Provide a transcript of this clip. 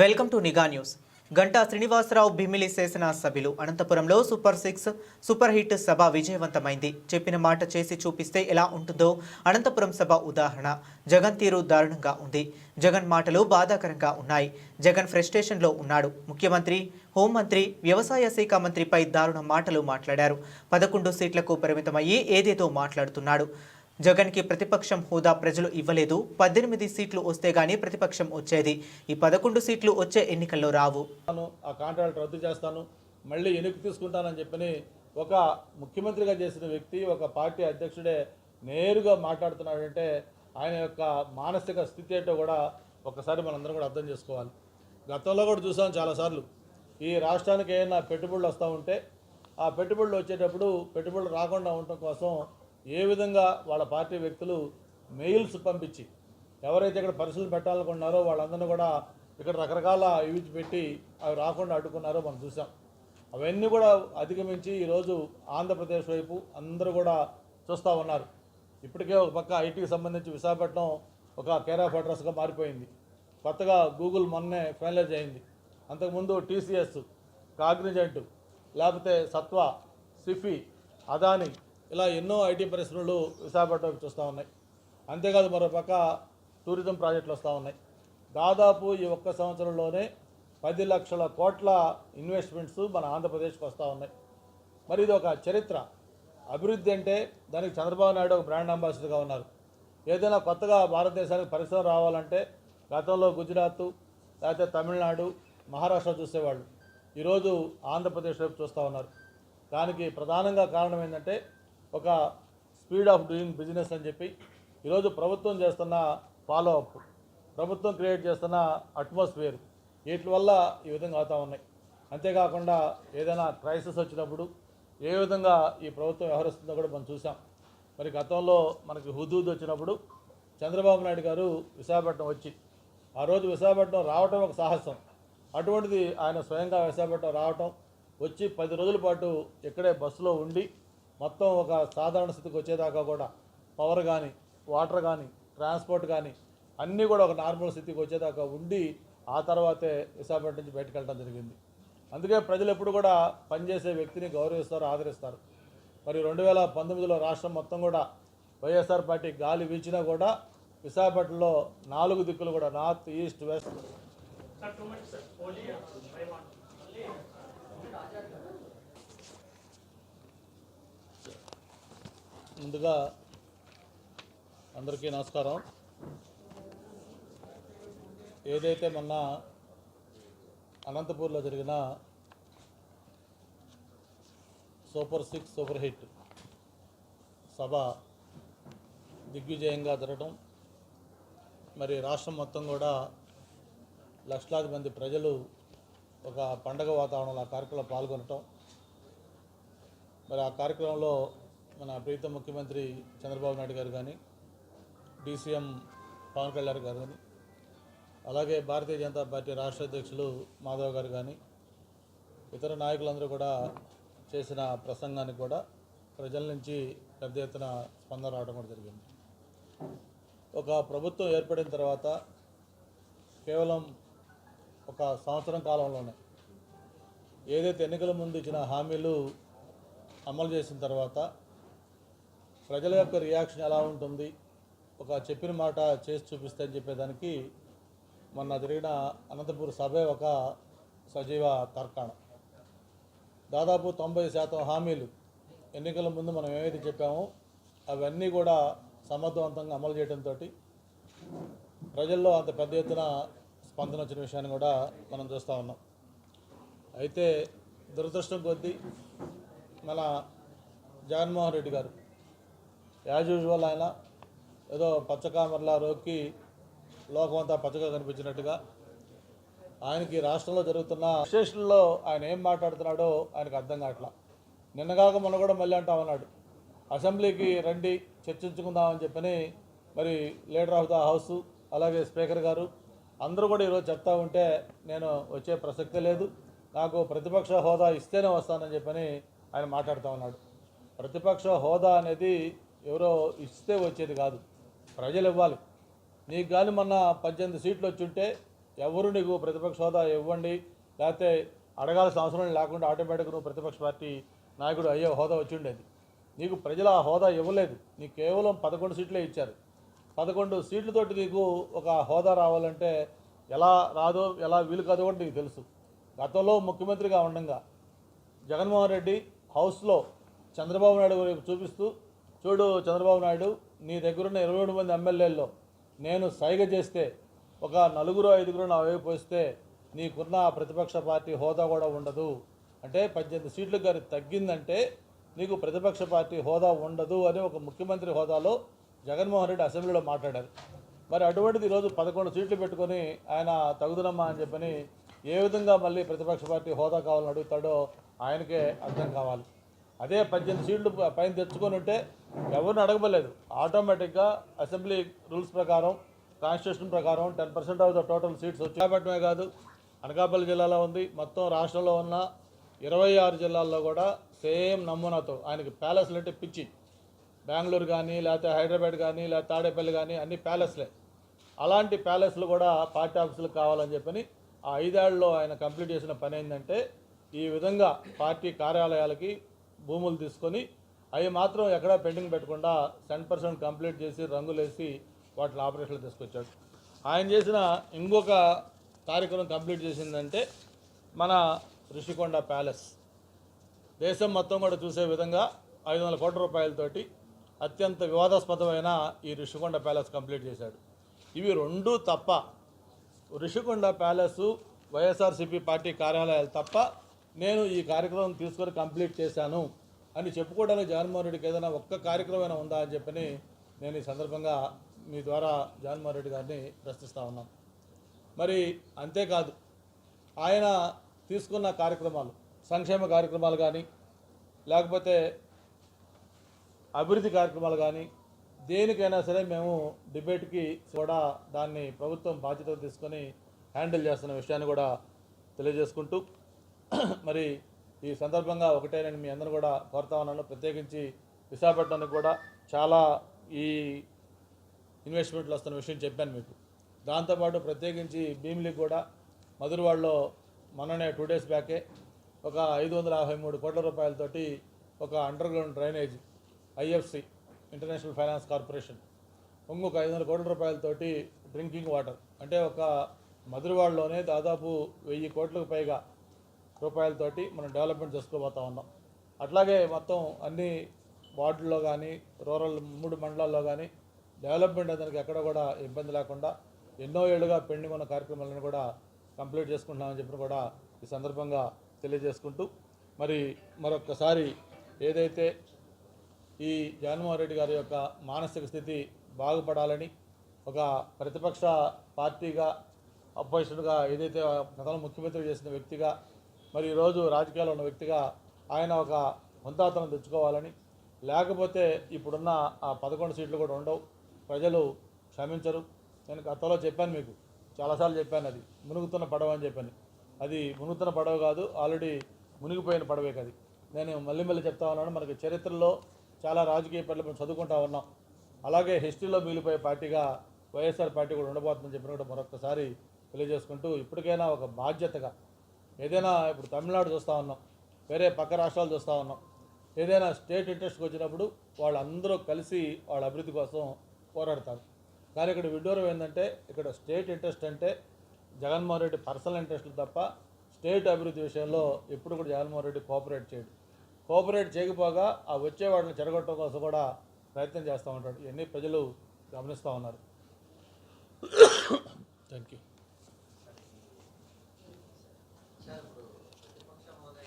Welcome to Nigha news. Ganta Srinivasarao Bheemili శాసన సభ్యులు. అనంతపురంలో సూపర్ సిక్స్ సూపర్ హిట్ సభ విజయవంతమైంది. చెప్పిన మాట చేసి చూపిస్తే ఎలా ఉంటుందో అనంతపురం సభ ఉదాహరణ. జగన్ తీరు దారుణంగా ఉంది. జగన్ మాటలు బాధాకరంగా ఉన్నాయి. జగన్ ఫ్రస్ట్రేషన్లో ఉన్నాడు. ముఖ్యమంత్రి హోంమంత్రి వ్యవసాయ శాఖ మంత్రిపై దారుణ మాటలు మాట్లాడారు. పదకొండు సీట్లకు పరిమితమయ్యి ఏదేదో మాట్లాడుతున్నాడు. జగన్కి ప్రతిపక్షం హోదా ప్రజలు ఇవ్వలేదు. పద్దెనిమిది సీట్లు వస్తే గానీ ప్రతిపక్షం వచ్చేది. ఈ పదకొండు సీట్లు వచ్చే ఎన్నికల్లో రావు. ఆ కాంట్రాక్ట్ రద్దు చేస్తాను మళ్ళీ వెనక్కి తీసుకుంటానని చెప్పని ఒక ముఖ్యమంత్రిగా చేసిన వ్యక్తి ఒక పార్టీ అధ్యక్షుడే నేరుగా మాట్లాడుతున్నాడంటే ఆయన యొక్క మానసిక స్థితి ఏంటో కూడా ఒకసారి మనందరం కూడా అర్థం చేసుకోవాలి. గతంలో కూడా చూసాం చాలాసార్లు. ఈ రాష్ట్రానికి ఏమైనా పెట్టుబడులు వస్తూ ఉంటే ఆ పెట్టుబడులు వచ్చేటప్పుడు పెట్టుబడులు రాకుండా ఉండటం కోసం ఏ విధంగా వాళ్ళ పార్టీ వ్యక్తులు మెయిల్స్ పంపించి ఎవరైతే ఇక్కడ పరిశీలన పెట్టాలనుకున్నారో వాళ్ళందరినీ కూడా ఇక్కడ రకరకాల యూజ్ పెట్టి అవి రాకుండా అడ్డుకున్నారో మనం చూసాం. అవన్నీ కూడా అధిగమించి ఈరోజు ఆంధ్రప్రదేశ్ వైపు అందరూ కూడా చూస్తూ ఉన్నారు. ఇప్పటికే ఒక పక్క ఐటీకి సంబంధించి విశాఖపట్నం ఒక కేర్ ఆఫ్ అడ్రస్గా మారిపోయింది. కొత్తగా గూగుల్ మొన్నే ఫైనలైజ్ అయింది. అంతకుముందు టీసీఎస్ కాగ్నిజెంట్ లేకపోతే సత్వ సిఫీ అదాని ఇలా ఎన్నో ఐటీ పరిశ్రమలు విశాఖపట్నం చూస్తూ ఉన్నాయి. అంతేకాదు మరోపక్క టూరిజం ప్రాజెక్టులు వస్తూ ఉన్నాయి. దాదాపు ఈ ఒక్క సంవత్సరంలోనే పది లక్షల కోట్ల ఇన్వెస్ట్మెంట్స్ మన ఆంధ్రప్రదేశ్కి వస్తూ ఉన్నాయి. మరి ఇది ఒక చరిత్ర. అభివృద్ధి అంటే దానికి చంద్రబాబు నాయుడు ఒక బ్రాండ్ అంబాసిడర్గా ఉన్నారు. ఏదైనా కొత్తగా భారతదేశానికి పరిశ్రమ రావాలంటే గతంలో గుజరాత్ లేకపోతే తమిళనాడు మహారాష్ట్ర చూసేవాళ్ళు. ఈరోజు ఆంధ్రప్రదేశ్ వైపు చూస్తూ ఉన్నారు. దానికి ప్రధానంగా కారణం ఏంటంటే ఒక స్పీడ్ ఆఫ్ డూయింగ్ బిజినెస్ అని చెప్పి ఈరోజు ప్రభుత్వం చేస్తున్న ఫాలో అప్ ప్రభుత్వం క్రియేట్ చేస్తున్న అట్మాస్ఫియర్ వీటి వల్ల ఈ విధంగా అవుతూ ఉన్నాయి. అంతేకాకుండా ఏదైనా క్రైసిస్ వచ్చినప్పుడు ఏ విధంగా ఈ ప్రభుత్వం వ్యవహరిస్తుందో కూడా మనం చూసాం మరి గతంలో మనకి హుదూద్ వచ్చినప్పుడు చంద్రబాబు నాయుడు గారు విశాఖపట్నం వచ్చి ఆ రోజు విశాఖపట్నం రావటం ఒక సాహసం. అటువంటిది ఆయన స్వయంగా విశాఖపట్నం రావటం వచ్చి పది రోజుల పాటు ఇక్కడే బస్సులో ఉండి మొత్తం ఒక సాధారణ స్థితికి వచ్చేదాకా కూడా పవర్ కానీ వాటర్ కానీ ట్రాన్స్పోర్ట్ కానీ అన్నీ కూడా ఒక నార్మల్ స్థితికి వచ్చేదాకా ఉండి ఆ తర్వాతే విశాఖపట్నం నుంచి బయటకు వెళ్ళడం జరిగింది. అందుకే ప్రజలు ఎప్పుడు కూడా పనిచేసే వ్యక్తిని గౌరవిస్తారు ఆదరిస్తారు. మరి రెండు వేల పంతొమ్మిదిలో రాష్ట్రం మొత్తం కూడా వైఎస్ఆర్ పార్టీ గాలి వీచినా కూడా విశాఖపట్నంలో నాలుగు దిక్కులు కూడా నార్త్ ఈస్ట్ వెస్ట్ ముందుగా అందరికీ నమస్కారం. ఏదైతే మొన్న అనంతపూర్లో జరిగిన సూపర్ సిక్స్ సూపర్ హిట్ సభ దిగ్విజయంగా జరగడం మరి రాష్ట్రం మొత్తం కూడా లక్షలాది మంది ప్రజలు ఒక పండగ వాతావరణంలో ఆ కార్యక్రమంలో పాల్గొనటం. మరి ఆ కార్యక్రమంలో మన ప్రీత ముఖ్యమంత్రి చంద్రబాబు నాయుడు గారు కానీ డీసీఎం పవన్ కళ్యాణ్ గారు కానీ అలాగే భారతీయ జనతా పార్టీ రాష్ట్ర అధ్యక్షులు మాధవ్ గారు కానీ ఇతర నాయకులందరూ కూడా చేసిన ప్రసంగానికి కూడా ప్రజల నుంచి పెద్ద ఎత్తున స్పందన రావడం కూడా జరిగింది. ఒక ప్రభుత్వం ఏర్పడిన తర్వాత కేవలం ఒక సంవత్సరం కాలంలోనే ఏదైతే ఎన్నికల ముందు ఇచ్చిన హామీలు అమలు చేసిన తర్వాత ప్రజల యొక్క రియాక్షన్ ఎలా ఉంటుంది? ఒక చెప్పిన మాట చేసి చూపిస్తే అని చెప్పేదానికి మొన్న జరిగిన అనంతపూర్ సభే ఒక సజీవ తర్కాణం. దాదాపు తొంభై శాతం హామీలు ఎన్నికల ముందు మనం ఏమైతే చెప్పామో అవన్నీ కూడా సమర్థవంతంగా అమలు చేయడంతో ప్రజల్లో అంత పెద్ద ఎత్తున స్పందన వచ్చిన విషయాన్ని కూడా మనం చూస్తూ ఉన్నాం. అయితే దురదృష్టం కొద్దీ మన జగన్మోహన్ రెడ్డి గారు యాజ్ యూజువల్ ఆయన ఏదో పచ్చకామర్లా రోక్కి లోకమంతా పచ్చగా కనిపించినట్టుగా ఆయనకి రాష్ట్రంలో జరుగుతున్న విశేషంలో ఆయన ఏం మాట్లాడుతున్నాడో ఆయనకు అర్థం కావట్లా. నిన్నగాక మొన్న కూడా మళ్ళీ అంటామన్నాడు అసెంబ్లీకి రండి చర్చించుకుందామని చెప్పని మరి లీడర్ ఆఫ్ ద హౌస్ అలాగే స్పీకర్ గారు అందరూ కూడా ఈరోజు చెప్తా ఉంటే నేను వచ్చే ప్రసక్తే లేదు. నాకు ప్రతిపక్ష హోదా ఇస్తేనే వస్తానని చెప్పని ఆయన మాట్లాడుతూ ఉన్నాడు. ప్రతిపక్ష హోదా అనేది ఎవరో ఇస్తే వచ్చేది కాదు. ప్రజలు ఇవ్వాలి. నీకు కానీ మొన్న పద్దెనిమిది సీట్లు వచ్చి ఉంటే ఎవరు నీకు ప్రతిపక్ష హోదా ఇవ్వండి? లేకపోతే అడగాల్సిన అవసరం లేకుండా ఆటోమేటిక్గా నువ్వు ప్రతిపక్ష పార్టీ నాయకుడు అయ్యే హోదా వచ్చిండేది. నీకు ప్రజలు ఆ హోదా ఇవ్వలేదు. నీకు కేవలం పదకొండు సీట్లే ఇచ్చారు. పదకొండు సీట్లతోటి నీకు ఒక హోదా రావాలంటే ఎలా రాదో ఎలా వీలు కాదో కూడా నీకు తెలుసు. గతంలో ముఖ్యమంత్రిగా ఉండగా జగన్మోహన్ రెడ్డి హౌస్లో చంద్రబాబు నాయుడు వైపు చూపిస్తూ చూడు చంద్రబాబు నాయుడు నీ దగ్గరున్న ఇరవై ఏడు మంది ఎమ్మెల్యేల్లో నేను సైగ చేస్తే ఒక నలుగురు ఐదుగురు నా వైపు వస్తే నీకున్న ప్రతిపక్ష పార్టీ హోదా కూడా ఉండదు. అంటే పద్దెనిమిది సీట్లు గారి తగ్గిందంటే నీకు ప్రతిపక్ష పార్టీ హోదా ఉండదు అని ఒక ముఖ్యమంత్రి హోదాలో జగన్మోహన్ రెడ్డి అసెంబ్లీలో మాట్లాడారు. మరి అటువంటిది ఈరోజు పదకొండు సీట్లు పెట్టుకొని ఆయన తగుదనమ్మా అని చెప్పని ఏ విధంగా మళ్ళీ ప్రతిపక్ష పార్టీ హోదా కావాలని అడుగుతాడో ఆయనకే అర్థం కావాలి. అదే పద్దెనిమిది సీట్లు పైన తెచ్చుకొని ఉంటే ఎవరిని అడగబలేదు ఆటోమేటిక్గా అసెంబ్లీ రూల్స్ ప్రకారం కాన్స్టిట్యూషన్ ప్రకారం ten percent of the total seats వచ్చి కాదు అనకాపల్లి జిల్లాలో ఉంది. మొత్తం రాష్ట్రంలో ఉన్న ఇరవై ఆరు జిల్లాల్లో కూడా సేమ్ నమూనాతో ఆయనకి ప్యాలెస్లు అంటే పిచ్చి బెంగళూరు కానీ లేకపోతే హైదరాబాద్ కానీ లేకపోతే తాడేపల్లి కానీ అన్ని ప్యాలెస్లే. అలాంటి ప్యాలెస్లు కూడా పార్టీ ఆఫీసులకు కావాలని చెప్పని ఆ ఐదేళ్ళలో ఆయన కంప్లీట్ చేసిన పని ఏంటంటే ఈ విధంగా పార్టీ కార్యాలయాలకి భూములు తీసుకొని అవి మాత్రం ఎక్కడా పెండింగ్ పెట్టకుండా సెవెన్ పర్సెంట్ కంప్లీట్ చేసి రంగులేసి వాటిని ఆపరేషన్లు తీసుకొచ్చాడు. ఆయన చేసిన ఇంకొక కార్యక్రమం కంప్లీట్ చేసిందంటే మన రిషికొండ ప్యాలెస్. దేశం మొత్తం కూడా చూసే విధంగా ఐదు వందల కోట్ల రూపాయలతోటి అత్యంత వివాదాస్పదమైన ఈ రిషికొండ ప్యాలెస్ కంప్లీట్ చేశాడు. ఇవి రెండు తప్ప రిషికొండ ప్యాలెస్ వైఎస్ఆర్సీపీ పార్టీ కార్యాలయాలు తప్ప నేను ఈ కార్యక్రమం తీసుకొని కంప్లీట్ చేశాను అని చెప్పుకోవడానికి జగన్మోహన్ రెడ్డికి ఏదైనా ఒక్క కార్యక్రమం ఉందా అని చెప్పని నేను ఈ సందర్భంగా మీ ద్వారా జగన్మోహన్ రెడ్డి గారిని ప్రశ్నిస్తా ఉన్నాను మరి అంతేకాదు ఆయన తీసుకున్న కార్యక్రమాలు సంక్షేమ కార్యక్రమాలు కానీ లేకపోతే అభివృద్ధి కార్యక్రమాలు కానీ దేనికైనా సరే మేము డిబేట్కి కూడా దాన్ని ప్రభుత్వం బాధ్యత తీసుకొని హ్యాండిల్ చేస్తున్న విషయాన్ని కూడా తెలియజేసుకుంటూ మరి ఈ సందర్భంగా ఒకటే నేను మీ అందరూ కూడా కోరుతా ఉన్నాను. ప్రత్యేకించి విశాఖపట్నానికి కూడా చాలా ఈ ఇన్వెస్ట్మెంట్లు వస్తున్న విషయం చెప్పాను మీకు. దాంతోపాటు ప్రత్యేకించి భీమిలికి కూడా మధురవాడలో మొన్ననే టూ డేస్ బ్యాకే ఒక ఐదు వందల యాభై మూడు కోట్ల రూపాయలతోటి ఒక underground drainage IFC international finance corporation ఇంకొక ఐదు వందల కోట్ల రూపాయలతోటి డ్రింకింగ్ వాటర్. అంటే ఒక మధురవాడలోనే దాదాపు వెయ్యి కోట్లకు పైగా రూపాయలతోటి మనం డెవలప్మెంట్ చేసుకోబోతా ఉన్నాం. అట్లాగే మొత్తం అన్ని వార్డుల్లో కానీ రూరల్ మూడు మండలాల్లో కానీ డెవలప్మెంట్ అతనికి ఎక్కడ కూడా ఇబ్బంది లేకుండా ఎన్నో ఏళ్ళుగా పెండింగ్ ఉన్న కార్యక్రమాలను కూడా కంప్లీట్ చేసుకుంటున్నామని చెప్పి కూడా ఈ సందర్భంగా తెలియజేసుకుంటూ మరి మరొక్కసారి ఏదైతే ఈ జగన్మోహన్ రెడ్డి గారి యొక్క మానసిక స్థితి బాగుపడాలని ఒక ప్రతిపక్ష పార్టీగా అపోజిషన్గా ఏదైతే గతంలో ముఖ్యమంత్రి చేసిన వ్యక్తిగా మరి ఈరోజు రాజకీయాల్లో ఉన్న వ్యక్తిగా ఆయన ఒక హుందాతనం తెచ్చుకోవాలని లేకపోతే ఇప్పుడున్న ఆ పదకొండు సీట్లు కూడా ఉండవు. ప్రజలు క్షమించరు. నేను గతంలో చెప్పాను మీకు చాలాసార్లు చెప్పాను అది. మునుగుతున్న పడవ అని చెప్పాను. అది మునుగుతున్న పడవ కాదు ఆల్రెడీ మునిగిపోయిన పడవే కది. నేను మళ్ళీ మళ్ళీ చెప్తా ఉన్నాను మనకి చరిత్రలో చాలా రాజకీయ పనులు మనం చదువుకుంటా ఉన్నాం. అలాగే హిస్టరీలో మిగిలిపోయే పార్టీగా వైఎస్ఆర్ పార్టీ కూడా ఉండబోతుందని చెప్పిన కూడా మరొకసారి తెలియజేసుకుంటూ ఇప్పటికైనా ఒక బాధ్యతగా ఏదైనా ఇప్పుడు తమిళనాడు చూస్తూ ఉన్నాం వేరే పక్క రాష్ట్రాలు చూస్తూ ఉన్నాం. ఏదైనా స్టేట్ ఇంట్రెస్ట్కి వచ్చినప్పుడు వాళ్ళందరూ కలిసి వాళ్ళ అభివృద్ధి కోసం పోరాడతారు. కానీ ఇక్కడ విడ్డూరం ఏంటంటే ఇక్కడ స్టేట్ ఇంట్రెస్ట్ అంటే జగన్మోహన్ రెడ్డి పర్సనల్ ఇంట్రెస్ట్లు తప్ప స్టేట్ అభివృద్ధి విషయంలో ఎప్పుడు కూడా జగన్మోహన్ రెడ్డి కోఆపరేట్ చేయడు. కోఆపరేట్ చేయకపోగా ఆ వచ్చే వాటిని చెడగొట్టడం కోసం కూడా ప్రయత్నం చేస్తూ ఉంటాడు. ఇవన్నీ ప్రజలు గమనిస్తూ ఉన్నారు. Thank you